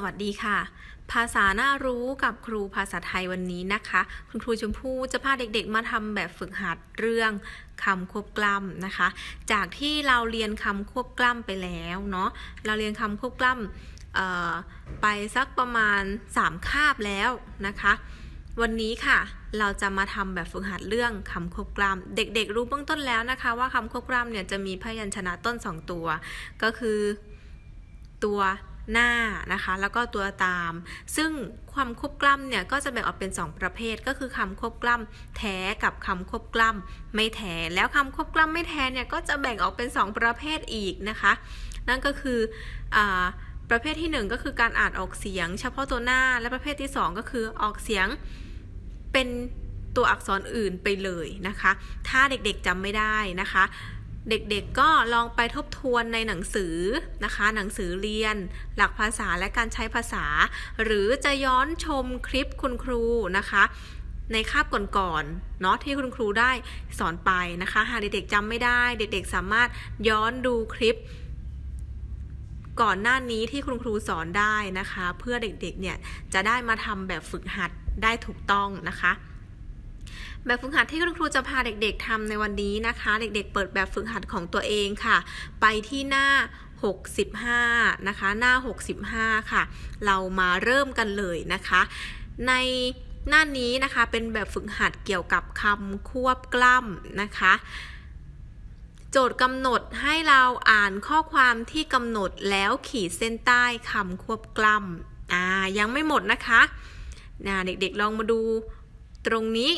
สวัสดีค่ะ ภาษาน่ารู้กับครูภาษาไทยวันนี้นะคะ คุณครูชมพู่จะพาเด็กๆ มาทำแบบฝึกหัดเรื่องคำควบกล้ำนะคะ จากที่เราเรียนคำควบกล้ำไปแล้วเนาะเราเรียนคำควบกล้ำไปสักประมาณ 3 คาบแล้วนะคะ วันนี้ค่ะเราจะมาทำแบบฝึกหัดเรื่องคำควบกล้ำเด็กๆ รู้เบื้องต้นแล้วนะคะ ว่าคำควบกล้ำเนี่ยจะมีพยัญชนะต้น 2 ตัว ก็คือตัว หน้านะคะ แล้วก็ตัวตาม ซึ่งความควบกล้ำเนี่ยก็จะแบ่งออกเป็น 2 ประเภทก็คือคำควบกล้ำแท้กับคำควบกล้ำไม่แท้แล้วคำควบกล้ำไม่แท้เนี่ยก็จะแบ่งออกเป็น 2 ประเภทอีกนะคะ นั่นก็คืออประเภทที่ 1 ก็คือการอ่านออกเสียง เฉพาะตัวหน้าและประเภทที่ 2 ก็คือออกเสียงเป็นตัวอักษรอื่นไปเลยนะคะ ถ้าเด็กๆจำไม่ได้นะคะ เด็กๆก็ลองไปทบทวนในหนังสือนะคะ หนังสือเรียน หลักภาษาและการใช้ภาษา หรือจะย้อนชมคลิปคุณครูนะคะ ในคาบก่อนๆเนาะที่คุณครูได้สอนไปนะคะ หากเด็กๆจำไม่ได้ เด็กๆสามารถย้อนดูคลิป ก่อนหน้านี้ที่คุณครูสอนได้นะคะ เพื่อเด็กๆเนี่ยจะได้มาทำแบบฝึกหัดได้ถูกต้องนะคะ แบบฝึกหัดที่คุณครูจะพาเด็กๆทำในวันนี้นะคะ เด็กๆ เปิดแบบฝึกหัดของตัวเองค่ะ ไปที่หน้า 65 นะคะ หน้า 65 ค่ะ เรามาเริ่มกันเลยนะคะ ในหน้านี้นะคะเป็นแบบฝึกหัดเกี่ยวกับคำควบกล้ำนะคะโจทย์กำหนดให้เราอ่านข้อความที่กำหนดแล้วขีดเส้นใต้คำควบกล้ำอ่ายังไม่หมดนะคะนะเด็กๆลองมาดูตรงนี้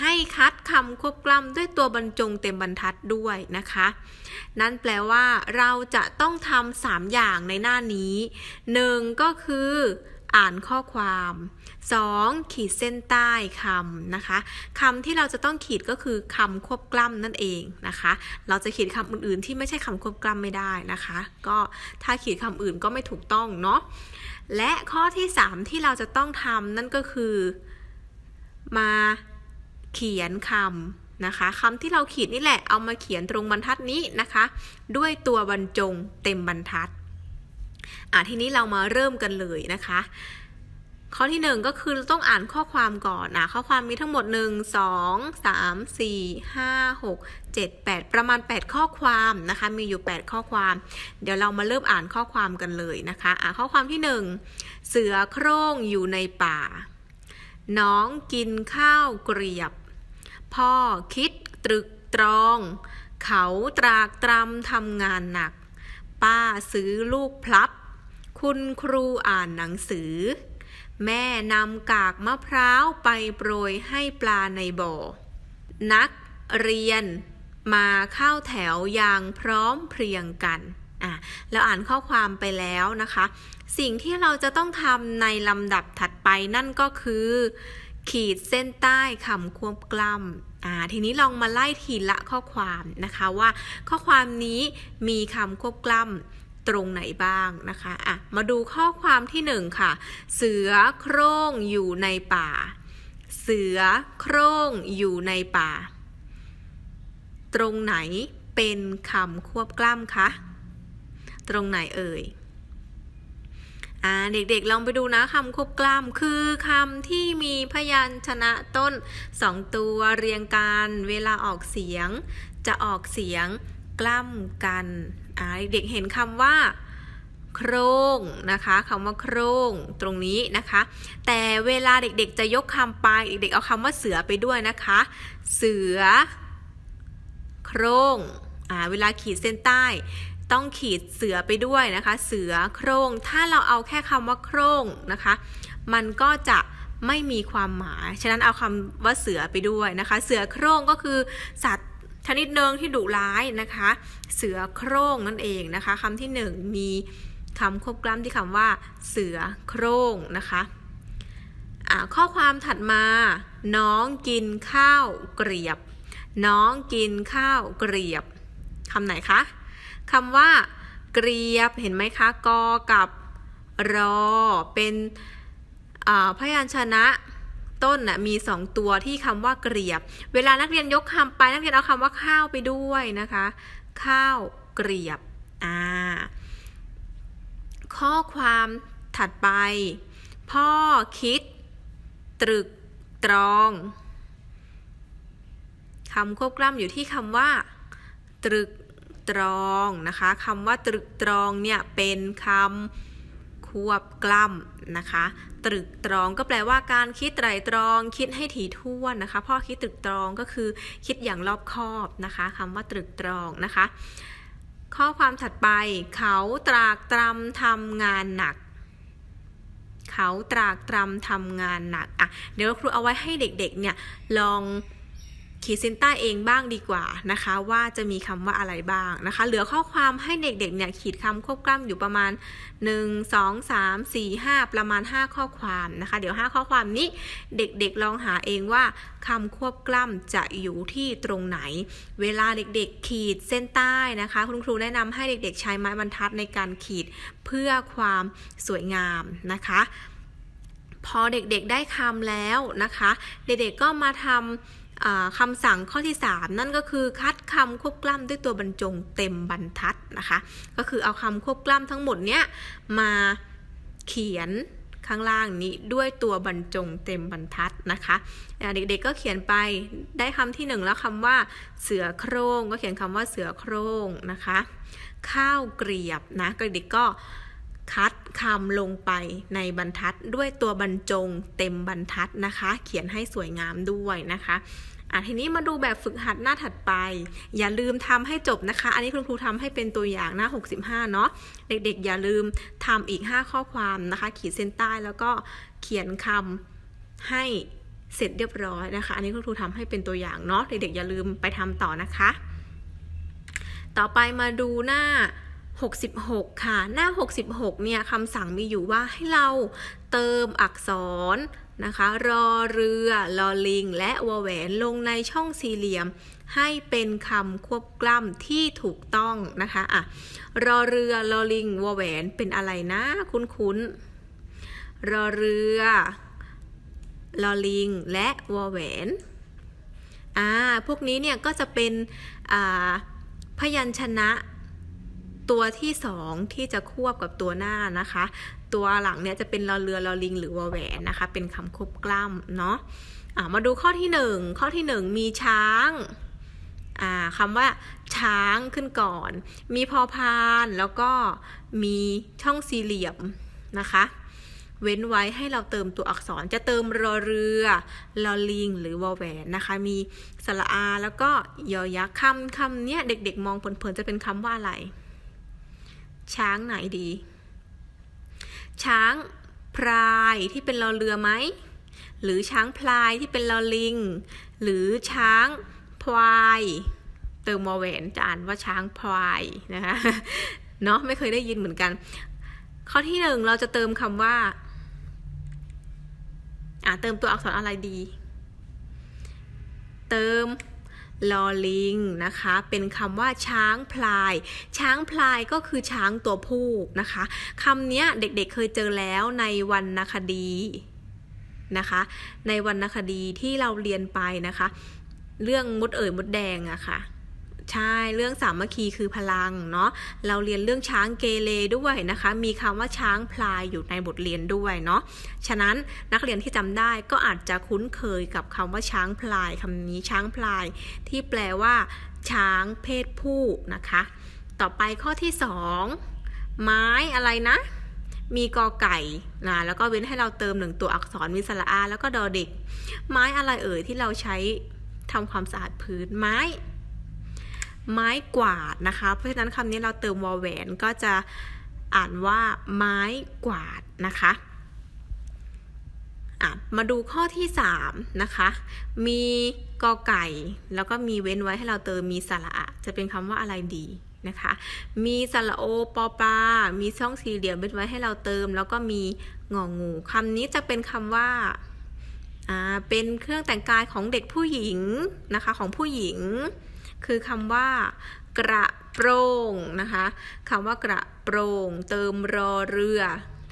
ให้คัดคำควบกล้ำด้วยตัวบรรจงเต็มบรรทัดด้วยนะคะ นั่นแปลว่าเราจะต้องทำสามอย่างในหน้านี้หนึ่งก็คืออ่านข้อความ 2. ขีดเส้นใต้คำนะคะคำที่เราจะต้องขีดก็คือคำควบกล้ำนั่นเองนะคะ เราจะขีดคำอื่นๆ ที่ไม่ใช่คำควบกล้ำไม่ได้นะคะ ก็ถ้าขีดคำอื่นก็ไม่ถูกต้องเนาะและข้อที่ 3 ที่เราจะต้องทำนั่นก็คือมา เขียนคำนะคะคำที่เราขีดนี่แหละเอามาเขียนตรงบรรทัดนี้นะคะ ด้วยตัวบรรจงเต็มบรรทัดอะทีนี้เรามาเริ่มกันเลยนะคะ ข้อที่หนึ่งก็คือต้องอ่านข้อความก่อนนะข้อความมีทั้งหมด 1 2 3 4 5 6 7 8 ประมาณ 8 ข้อความนะคะ มีอยู่ 8 ข้อความ เดี๋ยวเรามาเริ่มอ่านข้อความกันเลยนะคะอะข้อความที่ 1 เสือโคร่งอยู่ในป่า น้องกินข้าวเกรียบ พ่อคิดตรึกตรอง เขาตรากตรำทำงานหนัก ป้าซื้อลูกพลับ คุณครูอ่านหนังสือ แม่นำกากมะพร้าวไปโปรยให้ปลาในบ่อ นักเรียนมาเข้าแถวอย่างพร้อมเพรียงกันอะเราอ่านข้อความไปแล้วนะคะ สิ่งที่เราจะต้องทำในลำดับถัดไปนั่นก็คือ ขีดเส้นใต้คำควบกล้ำอ่าทีนี้ลองมาไล่ทีละข้อความนะคะว่าข้อความนี้มีคำควบกล้ำตรงไหนบ้างนะคะอะมาดูข้อความที่หนึ่งค่ะ เสือโคร่งอยู่ในป่า เสือโคร่งอยู่ในป่า ตรงไหนเป็นคำควบกล้ำคะ ตรงไหนเอ่ย อ่าเด็กๆลองไปดูนะคำควบกล้ำคือคำที่มีพยัญชนะต้นสองตัวเรียงกันเวลาออกเสียง จะออกเสียงกล้ำกันอ่าเด็กๆเห็นคำว่าโครงนะคะคำว่าโครงตรงนี้นะคะ แต่เวลาเด็กๆจะยกคำไปเด็กๆเอาคำว่าเสือไปด้วยนะคะ เสือ โครงอ่าเวลาขีดเส้นใต้ ต้องขีดเสือไปด้วยนะคะ เสือโครง ถ้าเราเอาแค่คำว่าโครงนะคะ มันก็จะไม่มีความหมาย ฉะนั้นเอาคำว่าเสือไปด้วยนะคะ เสือโครงก็คือสัตว์ชนิดหนึ่งที่ดุร้ายนะคะ เสือโครงนั่นเองนะคะคำที่หนึ่งมีคำควบกล้ำที่คำว่าเสือโครงนะคะข้อความถัดมา น้องกินข้าวเกรียบ น้องกินข้าวเกรียบคำไหนคะ คำว่าเกรียบเห็นไหมคะกอกับรอเป็นพยัญชนะต้นนะมีสองตัวที่คำว่าเกรียบ เวลานักเรียนยกคำไปนักเรียนเอาคำว่าข้าวไปด้วยนะคะ ข้าวเกรียบอ่าข้อความถัดไป พ่อคิด ตรึกตรองคำควบกล้ำอยู่ที่คำว่า ตรึก ตรองนะคะคำว่าตรึกตรองเนี่ยเป็นคำควบกล้ำนะคะ ตรึกตรองก็แปลว่าการคิดไตรตรอง คิดให้ถี่ถ้วนนะคะพ่อคิดตรึกตรองก็คือคิดอย่างรอบคอบนะคะคำว่าตรึกตรองนะคะ ข้อความถัดไปเขาตรากตรำทำงานหนักเขาตรากตรำทำงานหนักอะเดี๋ยวครูเอาไว้ให้เด็กๆเนี่ยลอง ขีดเส้นใต้เองบ้างดีกว่านะคะ ว่าจะมีคำว่าอะไรบ้างนะคะ เหลือข้อความให้เด็กๆเนี่ยขีดคำควบกล้ำอยู่ประมาณ 1 2 3 4 5 ประมาณ 5 ข้อความนะคะ เดี๋ยว 5 ข้อความนี้เด็กๆลองหาเองว่าคำควบกล้ำจะอยู่ที่ตรงไหน เวลาเด็กๆ ขีดเส้นใต้นะคะ คุณครูแนะนำให้เด็กๆ ใช้ไม้บรรทัดในการขีดเพื่อความสวยงามนะคะ พอเด็กๆได้คำแล้วนะคะ เด็กๆก็มาทำอ่า คำสั่งข้อที่ 3 นั่นก็คือคัดคำควบกล้ำด้วยตัวบรรจงเต็มบรรทัดนะคะ ก็คือเอาคำควบกล้ำทั้งหมดเนี้ยมาเขียนข้างล่างนี้ด้วยตัวบรรจงเต็มบรรทัดนะคะ เด็กๆก็เขียนไปได้คำที่หนึ่งแล้วคำว่าเสือโคร่งก็เขียนคำว่าเสือโคร่งนะคะ ข้าวเกลียบนะเด็กๆก็ คัดคำลงไปในบรรทัดด้วยตัวบรรจงเต็มบรรทัดนะคะ เขียนให้สวยงามด้วยนะคะอะทีนี้มาดูแบบฝึกหัดหน้าถัดไป อย่าลืมทำให้จบนะคะ อันนี้คุณครูทำให้เป็นตัวอย่างหน้า 65 เนาะเด็กๆ อย่าลืมทำอีก 5 ข้อความนะคะ ขีดเส้นใต้แล้วก็เขียนคำให้เสร็จเรียบร้อยนะคะ อันนี้คุณครูทำให้เป็นตัวอย่างเนาะเด็กๆอย่าลืมไปทำต่อนะคะ ต่อไปมาดูหน้า 66 ค่ะ หน้า 66 เนี่ยคำสั่งมีอยู่ว่าให้เราเติมอักษรนะคะ รอเรือลอลิง และวแหวนลงในช่องสี่เหลี่ยม ให้เป็นคำควบกล้ำที่ถูกต้องนะคะอะรอเรือลอลิงวแหวนเป็นอะไรนะคุ้นๆรอเรือลอลิง และวแหวนอ่าพวกนี้เนี่ยก็จะเป็นอ่าพยัญชนะ ตัวที่สองที่จะควบกับตัวหน้านะคะ ตัวหลังเนี่ยจะเป็นลอเรือลอลิง หรือวอแหวนนะคะ เป็นคำควบกล้ำเนาะะมาดูข้อที่หนึ่งข้อที่หนึ่งมีช้างคำว่าช้างขึ้นก่อน มีพอพานแล้วก็มีช่องสี่เหลี่ยมนะคะ เว้นไว้ให้เราเติมตัวอักษรจะเติมรอเรือลอลิง หรือวอแหวนนะคะ มีสระอาแล้วก็ยอยักษ์คำคำเนี้ยเด็กๆ มองเพลินๆจะเป็นคำว่าอะไร ช้างไหนดี ช้างพลายที่เป็นลอเรือไหม หรือช้างพลายที่เป็นลอลิง หรือช้างพลายเติมวอแหวนจะอ่านว่าช้างพลายนะคะเนาะไม่เคยได้ยินเหมือนกัน ข้อที่หนึ่งเราจะเติมคำว่าอ่าเติมตัวอักษรอะไรดี เติม ลอลิงนะคะ เป็นคำว่าช้างพลาย ช้างพลายก็คือช้างตัวผู้นะคะคำนี้เด็กๆเคยเจอแล้วในวรรณคดีนะคะ ในวรรณคดีที่เราเรียนไปนะคะ เรื่องมดเอ๋ยมดแดงอะคะ่ะ ใช่เรื่องสามัคคีคือพลังเนาะเราเรียนเรื่องช้างเกเรด้วยนะคะ มีคำว่าช้างพลายอยู่ในบทเรียนด้วยเนาะฉะนั้นนักเรียนที่จำได้ก็อาจจะคุ้นเคยกับคำว่าช้างพลายคำนี้ช้างพลาย ที่แปลว่า ช้างเพศผู้นะคะ ต่อไปข้อที่สองไม้อะไรนะมีกอไก่นะแล้วก็เว้นให้เราเติมหนึ่งตัวอักษรมีสระอาแล้วก็ดอเด็ก ไม้อะไรเอ่ยที่เราใช้ทำความสะอาดพื้นไม้ ไม้กวาดนะคะ เพราะฉะนั้นคำนี้เราเติมวอแหวนก็จะอ่านว่าไม้กวาดนะคะมาดูข้อที่ 3 นะคะ มีกอไก่ แล้วก็มีเว้นไว้ให้เราเติมมีสระอะจะเป็นคำว่าอะไรดีนะคะ มีสระโอปอปลามีช่องสี่เหลี่ยมเว้นไว้ให้เราเติม แล้วก็มีงองูคำนี้จะเป็นคำว่าเป็นเครื่องแต่งกายของเด็กผู้หญิงนะคะของผู้หญิง คือคำว่ากระโปรงนะคะคำว่ากระโปรงเติมรอเรือ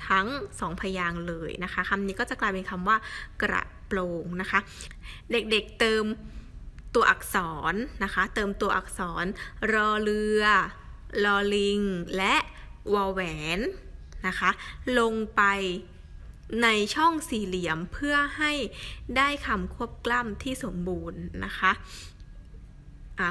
ทั้งสองพยางเลยนะคะคำนี้ก็จะกลายเป็นคำว่ากระโปรงนะคะ เด็กๆเติมตัวอักษรนะคะ เติมตัวอักษรรอเรือลอลิง และวอแหวนนะคะ ลงไปในช่องสี่เหลี่ยมเพื่อให้ได้คำควบกล้ำที่สมบูรณ์นะคะ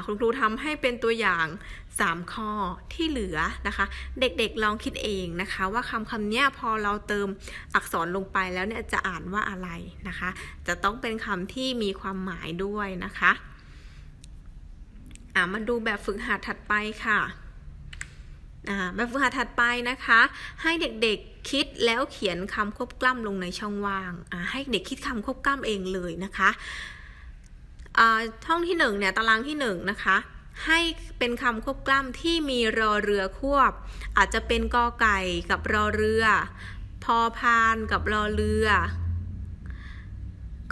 คุณครูทำให้เป็นตัวอย่าง 3 ข้อที่เหลือนะคะ เด็กๆลองคิดเองนะคะ ว่าคำคำนี้พอเราเติมอักษรลงไปแล้วเนี่ยจะอ่านว่าอะไรนะคะ จะต้องเป็นคำที่มีความหมายด้วยนะคะอ่ามาดูแบบฝึกหัดถัดไปค่ะแบบฝึกหัดถัดไปนะคะ ให้เด็กๆคิดแล้วเขียนคำควบกล้ำลงในช่องว่าง ให้เด็กคิดคำควบกล้ำเองเลยนะคะ ช่องที่หนึ่งเนี่ยตารางที่หนึ่งนะคะให้เป็นคำควบกล้ำที่มีรอเรือควบ อาจจะเป็นกอไก่กับรอเรือ พอพานกับรอเรือ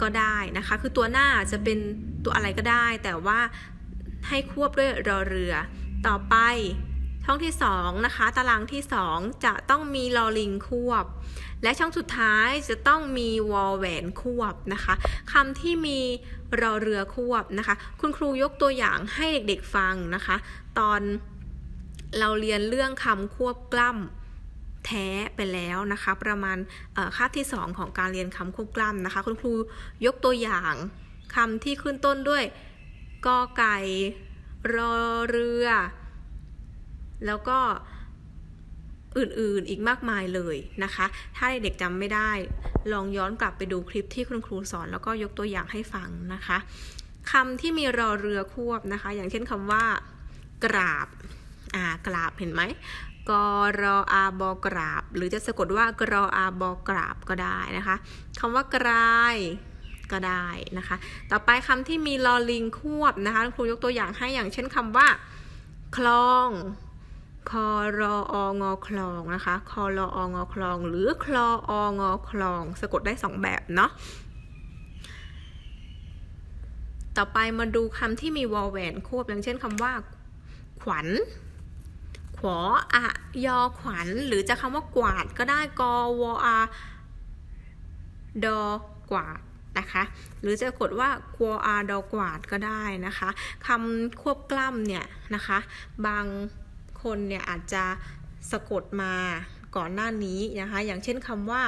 ก็ได้นะคะ คือตัวหน้าจะเป็นตัวอะไรก็ได้ แต่ว่าให้ควบด้วยรอเรือ ต่อไป ช่องที่2นะคะตารางที่ 2 จะต้องมีลอลิงควบ และช่องสุดท้ายจะต้องมีวอลแหวนควบนะคะคำที่มีรอเรือควบนะคะ คุณครูยกตัวอย่างให้เด็กๆฟังนะคะ ตอนเราเรียนเรื่องคำควบกล้ำแท้ไปแล้วนะคะ ประมาณคาบที่ 2 ของการเรียนคำควบกล้ำนะคะ คุณครูยกตัวอย่างคำที่ขึ้นต้นด้วยกอไก่รอเรือ แล้วก็อื่นๆอีกมากมายเลยนะคะ ถ้าเด็กจำไม่ได้ ลองย้อนกลับไปดูคลิปที่คุณครูสอน แล้วก็ยกตัวอย่างให้ฟังนะคะคำที่มีรอเรือควบนะคะ อย่างเช่นคำว่า กราบอ่ากราบเห็นไหมกรออาบอกราบ หรือจะสะกดว่ากรออาบอกราบก็ได้นะคะคำว่ากรายก็ได้นะคะ ต่อไปคำที่มีลอลิงควบนะคะครูยกตัวอย่างให้อย่างเช่นคำว่า คลอง คอรอองอคลองนะคะคอรอองอคลอง หรือคลอองอคลอง สะกดได้สองแบบเนาะต่อไปมาดูคำที่มีวอลแหวนควบอย่างเช่นคำว่า ขวัญ ขออะยอขวัญ หรือจะคำว่ากวาดก็ได้กอวออาดอกวาดนะคะหรือจะกดว่ากวอาดอกวาดก็ได้นะคะคำควบกล้ำเนี่ยนะคะ บาง คนเนี่ยอาจจะสะกดมาก่อนหน้านี้นะคะ อย่างเช่นคำว่า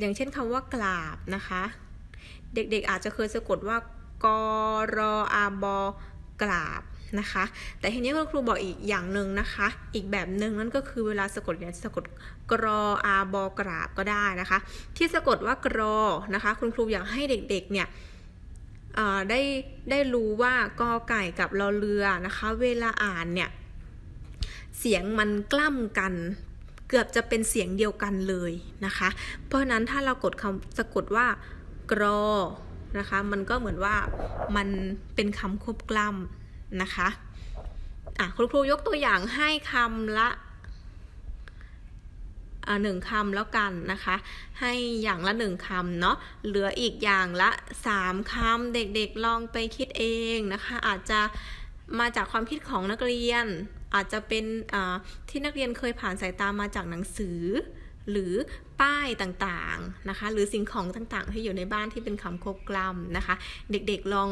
อย่างเช่นคำว่ากราบนะคะ เด็กๆอาจจะเคยสะกดว่ากรออาบอกราบนะคะ แต่ทีนี้คุณครูบอกอีกอย่างหนึ่งนะคะ อีกแบบหนึ่งนั่นก็คือเวลาสะกดเนี่ยสะกดกรออาบอกราบก็ได้นะคะ ที่สะกดว่ากรอนะคะ คุณครูอยากให้เด็กๆเนี่ยได้ได้รู้ว่ากอไก่กับรอเรือนะคะ เวลาอ่านเนี่ย เสียงมันกล้ำกัน เกือบจะเป็นเสียงเดียวกันเลยนะคะ เพราะฉะนั้นถ้าเรากดคำสะกดว่ากรอนะคะ มันก็เหมือนว่ามันเป็นคำควบกล้ำนะคะอะคุณครูยกตัวอย่างให้คำละหนึ่งคำแล้วกันนะคะ ให้อย่างละหนึ่งคำเนาะเหลืออีกอย่างละสามคำเด็กๆลองไปคิดเองนะคะ อาจจะมาจากความคิดของนักเรียน อาจจะเป็นที่นักเรียนเคยผ่านสายตามาจากหนังสือ หรือป้ายต่างๆนะคะ หรือสิ่งของต่างๆ ที่อยู่ในบ้านที่เป็นคำควบกล้ำนะคะ เด็กๆลอง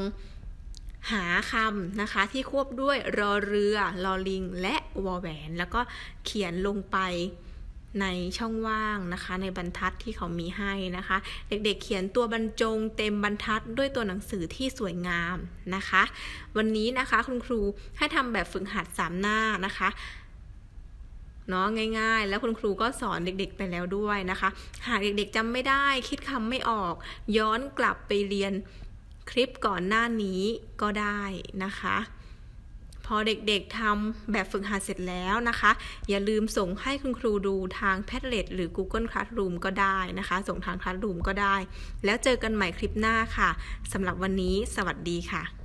หาคำนะคะที่ควบด้วยรอเรือ รอลิง และวอแหวน แล้วก็เขียนลงไป ในช่องว่างนะคะ ในบรรทัดที่เขามีให้นะคะ เด็กๆเขียนตัวบรรจงเต็มบรรทัดด้วยตัวหนังสือที่สวยงามนะคะ วันนี้นะคะคุณครูให้ทำแบบฝึกหัด3หน้านะคะเนาะง่ายๆ แล้วคุณครูก็สอนเด็กๆไปแล้วด้วยนะคะ หากเด็กๆจำไม่ได้คิดคำไม่ออก ย้อนกลับไปเรียนคลิปก่อนหน้านี้ก็ได้นะคะ พอเด็กๆทำแบบฝึกหัดเสร็จแล้วนะคะ อย่าลืมส่งให้คุณครูดูทาง Padlet หรือ Google Classroom ก็ได้นะคะ ส่งทาง Classroom ก็ได้ แล้วเจอกันใหม่คลิปหน้าค่ะสำหรับวันนี้ สวัสดีค่ะ